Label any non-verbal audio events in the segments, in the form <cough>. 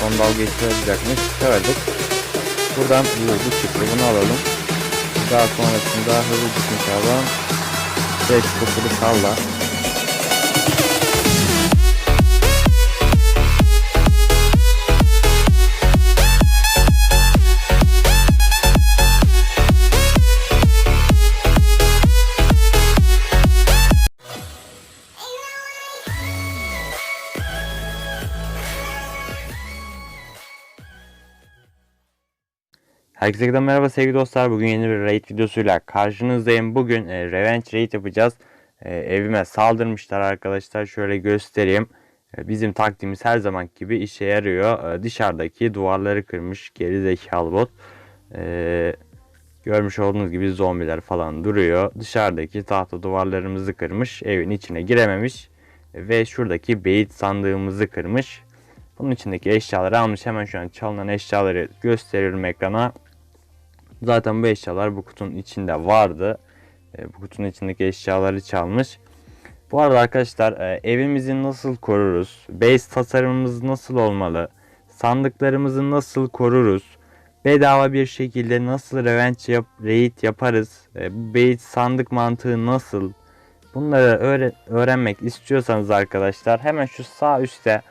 son dalga çıkaracakmış. Çıkardık. Buradan bu, bu çıktı. Bunu alalım. Daha sonrasında hızlı gitmiş alalım. Tek kupuru salla. Herkese merhaba sevgili dostlar. Bugün yeni bir raid videosuyla karşınızdayım. Bugün e, revenge raid yapacağız. E, evime saldırmışlar arkadaşlar. Şöyle göstereyim. E, bizim taktiğimiz her zaman gibi işe yarıyor. E, dışarıdaki duvarları kırmış geri zekalı bot. E, görmüş olduğunuz gibi zombiler falan duruyor. Dışarıdaki tahta duvarlarımızı kırmış. Evin içine girememiş. E, ve şuradaki beyit sandığımızı kırmış. Bunun içindeki eşyaları almış. Hemen şu an çalınan eşyaları gösteriyorum ekrana. Zaten bu eşyalar bu kutunun içinde vardı. E, bu kutunun içindeki eşyaları çalmış. Bu arada arkadaşlar e, evimizi nasıl koruruz? Base tasarımımız nasıl olmalı? Sandıklarımızı nasıl koruruz? Bedava bir şekilde nasıl revenge yap, raid yaparız? E, bu base sandık mantığı nasıl? Bunları öğre- öğrenmek istiyorsanız arkadaşlar hemen şu sağ üstte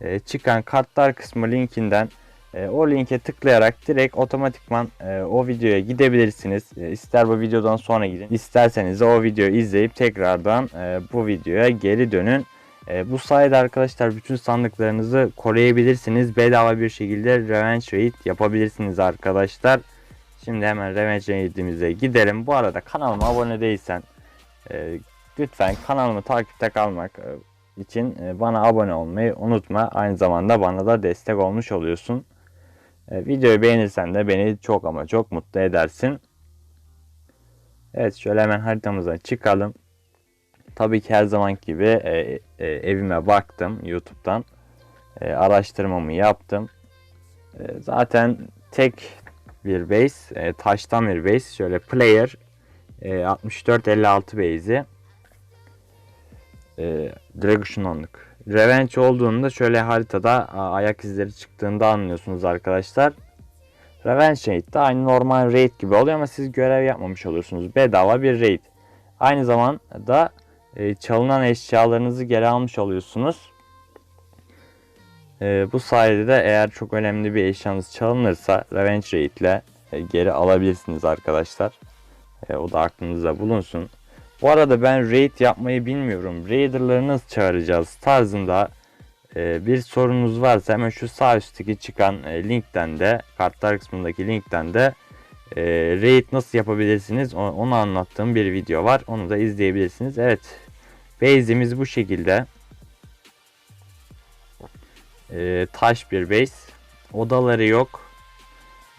e, çıkan kartlar kısmı linkinden e, o linke tıklayarak direkt otomatikman e, o videoya gidebilirsiniz. E, ister bu videodan sonra gidin, isterseniz de o videoyu izleyip tekrardan e, bu videoya geri dönün. E, bu sayede arkadaşlar bütün sandıklarınızı koruyabilirsiniz. Bedava bir şekilde Revenge Raid yapabilirsiniz arkadaşlar. Şimdi hemen Revenge Raid'imize gidelim. Bu arada kanalıma abone değilsen e, lütfen kanalımı takipte kalmak e, için e, bana abone olmayı unutma. Aynı zamanda bana da destek olmuş oluyorsun. E, videoyu beğenirsen de beni çok ama çok mutlu edersin. Evet şöyle hemen haritamıza çıkalım. Tabii ki her zaman gibi e, e, evime baktım YouTube'dan. E, araştırmamı yaptım. E, zaten tek bir base, e, taştan bir base. Şöyle player e, 6456 base'i e, ışınlandık. Revenge olduğunda şöyle haritada ayak izleri çıktığında anlıyorsunuz arkadaşlar. Revenge Raid de aynı normal raid gibi oluyor ama siz görev yapmamış oluyorsunuz. Bedava bir raid. Aynı zamanda e, çalınan eşyalarınızı geri almış oluyorsunuz. E, bu sayede de eğer çok önemli bir eşyanız çalınırsa Revenge Raid ile e, geri alabilirsiniz arkadaşlar. E, o da aklınızda bulunsun. Bu arada ben raid yapmayı bilmiyorum. Raider'ları nasıl çağıracağız tarzında e, bir sorunuz varsa hemen şu sağ üstteki çıkan e, linkten de kartlar kısmındaki linkten de e, raid nasıl yapabilirsiniz onu anlattığım bir video var. Onu da izleyebilirsiniz. Evet. Base'imiz bu şekilde. E, taş bir base. Odaları yok.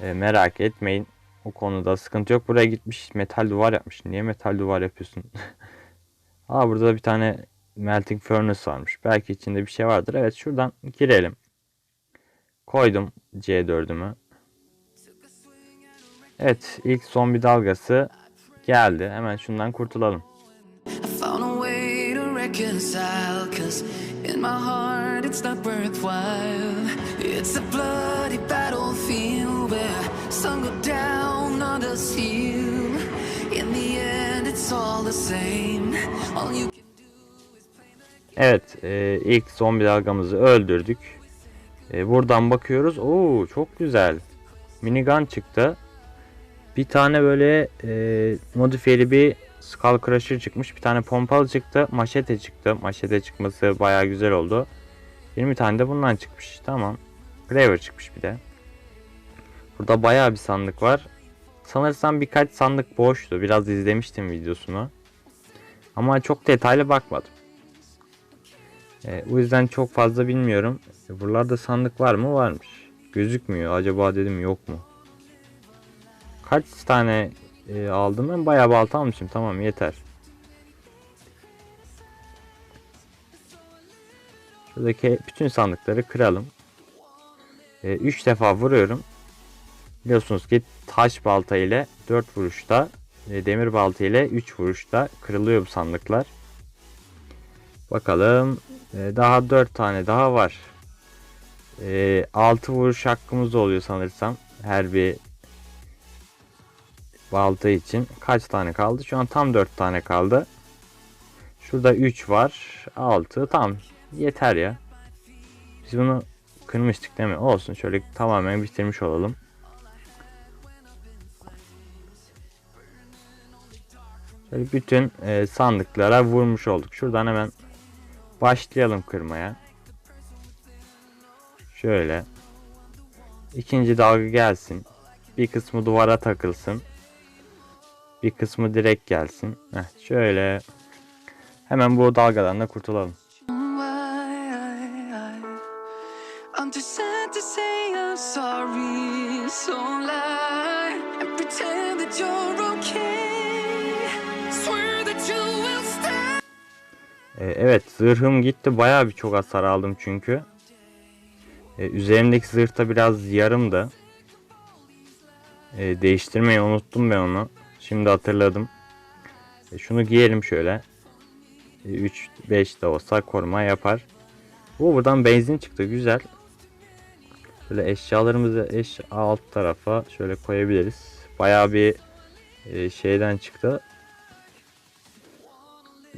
E, merak etmeyin. O konuda sıkıntı yok. Buraya gitmiş metal duvar yapmış. Niye metal duvar yapıyorsun? <laughs> Aa burada da bir tane melting furnace varmış. Belki içinde bir şey vardır. Evet şuradan girelim. Koydum C4'ümü. Evet ilk zombi dalgası geldi. Hemen şundan kurtulalım. İt's a bloody battlefield where some go down, others heal. In the end, it's all the same. All you can Evet e, ilk zombi dalgamızı öldürdük. E, buradan bakıyoruz. Oo çok güzel. Minigun çıktı. Bir tane böyle e, modifiyeli bir Skull Crusher çıkmış. Bir tane pompalı çıktı. Maşete çıktı. Maşete çıkması baya güzel oldu. 20 tane de bundan çıkmış. Tamam. Graver çıkmış bir de. Burada baya bir sandık var. Sanırsam birkaç sandık boştu. Biraz izlemiştim videosunu. Ama çok detaylı bakmadım. E, o yüzden çok fazla bilmiyorum. E, buralarda sandık var mı? Varmış. Gözükmüyor. Acaba dedim yok mu? Kaç tane e, aldım ben? Bayağı balta almışım. Tamam yeter. Şuradaki bütün sandıkları kıralım. 3 defa vuruyorum. Biliyorsunuz ki taş balta ile 4 vuruşta, e, demir balta ile 3 vuruşta kırılıyor bu sandıklar. Bakalım. e, daha 4 tane daha var. e, 6 vuruş hakkımız oluyor sanırsam. Her bir balta için. Kaç tane kaldı? Şu an tam 4 tane kaldı. Şurada 3 var. 6. Tamam. Yeter ya. Biz bunu kırmıştık değil mi? Olsun. Şöyle tamamen bitirmiş olalım. Şöyle bütün e, sandıklara vurmuş olduk. Şuradan hemen başlayalım kırmaya. Şöyle. İkinci dalga gelsin. Bir kısmı duvara takılsın. Bir kısmı direkt gelsin. Heh, şöyle. Hemen bu dalgadan da kurtulalım. Sorry, so lie and pretend that you're okay. Ee, evet zırhım gitti. Bayağı bir çok hasar aldım çünkü. Ee, üzerimdeki zırh da biraz yarımdı. Ee, değiştirmeyi unuttum ben onu. Şimdi hatırladım. Ee, şunu giyelim şöyle. 3-5 de olsa koruma yapar. Bu buradan benzin çıktı. Güzel. Şöyle eşyalarımızı eş alt tarafa şöyle koyabiliriz. Bayağı bir e, şeyden çıktı.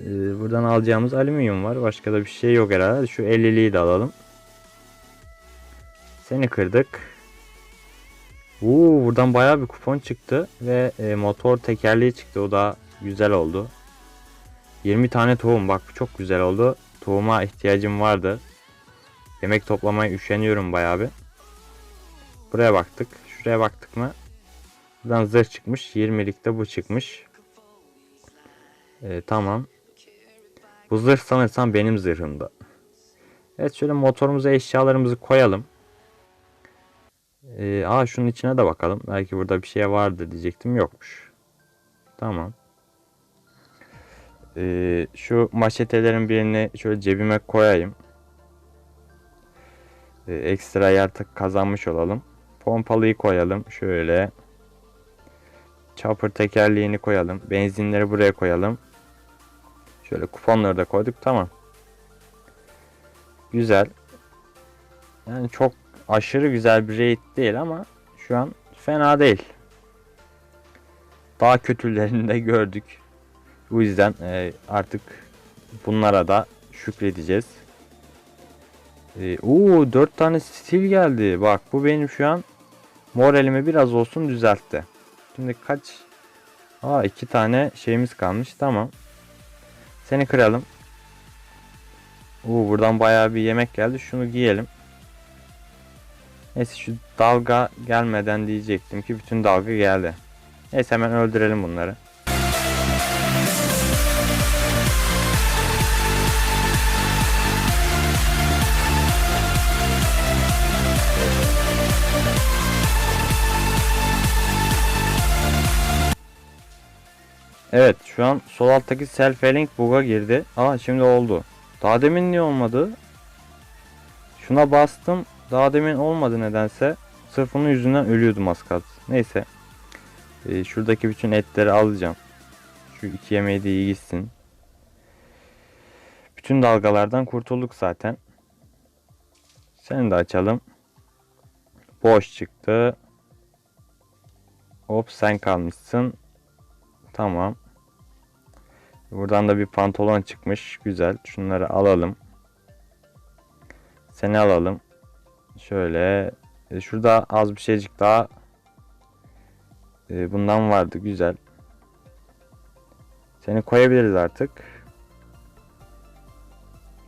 Ee, buradan alacağımız alüminyum var. Başka da bir şey yok herhalde. Şu 50'liği de alalım. Seni kırdık. Uuu buradan bayağı bir kupon çıktı ve e, motor tekerleği çıktı. O da güzel oldu. 20 tane tohum bak bu çok güzel oldu. Tohuma ihtiyacım vardı. Yemek toplamaya üşeniyorum bayağı bir. Buraya baktık. Şuraya baktık mı? Buradan zırh çıkmış. 20'likte bu çıkmış. Ee, tamam. Bu zırh sanırsam benim zırhımda. Evet şöyle motorumuza eşyalarımızı koyalım. Ee, aa şunun içine de bakalım. Belki burada bir şey vardı diyecektim. Yokmuş. Tamam. Ee, şu maşetelerin birini şöyle cebime koyayım. Ee, ekstra yer tık kazanmış olalım. Pompalıyı koyalım. Şöyle. Chopper tekerleğini koyalım. Benzinleri buraya koyalım. Şöyle kuponları da koyduk. Tamam. Güzel. Yani çok aşırı güzel bir raid değil ama şu an fena değil. Daha kötülerini de gördük. Bu yüzden e, artık bunlara da şükredeceğiz. E, oo 4 tane stil geldi. Bak bu benim şu an moralimi biraz olsun düzeltti. Şimdi kaç? Aa iki tane şeyimiz kalmış. Tamam. Seni kıralım. Oo buradan bayağı bir yemek geldi. Şunu giyelim. Neyse şu dalga gelmeden diyecektim ki bütün dalga geldi. Neyse hemen öldürelim bunları. Evet şu an sol alttaki self-healing bug'a girdi. Aa şimdi oldu. Daha demin niye olmadı? Şuna bastım. Daha demin olmadı nedense. Sırf onun yüzünden ölüyordum az kalsın. Neyse. Ee, şuradaki bütün etleri alacağım. Şu iki yemeği de iyi gitsin. Bütün dalgalardan kurtulduk zaten. Seni de açalım. Boş çıktı. Hop sen kalmışsın. Tamam. Buradan da bir pantolon çıkmış. Güzel. Şunları alalım. Seni alalım. Şöyle. E, şurada az bir şeycik daha e, bundan vardı. Güzel. Seni koyabiliriz artık.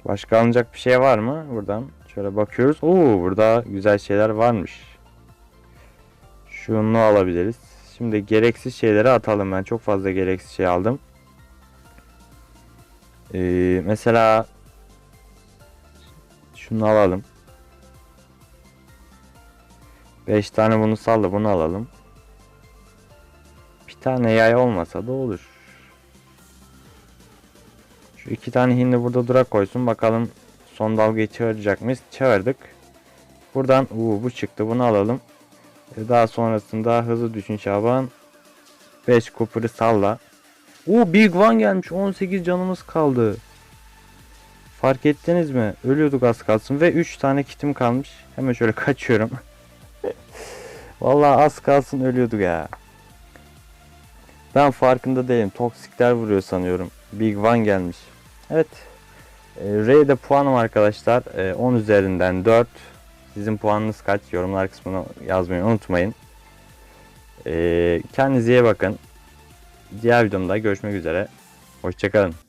Başka alınacak bir şey var mı? Buradan şöyle bakıyoruz. Oo burada güzel şeyler varmış. Şunu alabiliriz. Şimdi gereksiz şeyleri atalım. Ben çok fazla gereksiz şey aldım. Ee, mesela şunu alalım. 5 tane bunu salla bunu alalım. Bir tane yay olmasa da olur. Şu iki tane hindi burada dura koysun. Bakalım son dalgayı çağıracak mıyız? Çağırdık. Buradan uu, bu çıktı. Bunu alalım. E, Daha sonrasında hızlı düşün Şaban. 5 Cooper'ı salla. Oo Big One gelmiş. 18 canımız kaldı. Fark ettiniz mi? Ölüyorduk az kalsın ve 3 tane kitim kalmış. Hemen şöyle <laughs> kaçıyorum. Vallahi az kalsın ölüyorduk ya. Ben farkında değilim. Toksikler vuruyor sanıyorum. Big One gelmiş. Evet. E, R'de puanım arkadaşlar. E, 10 üzerinden 4. Sizin puanınız kaç? Yorumlar kısmına yazmayı unutmayın. E, kendinize iyi bakın. Diğer videomda görüşmek üzere. Hoşçakalın.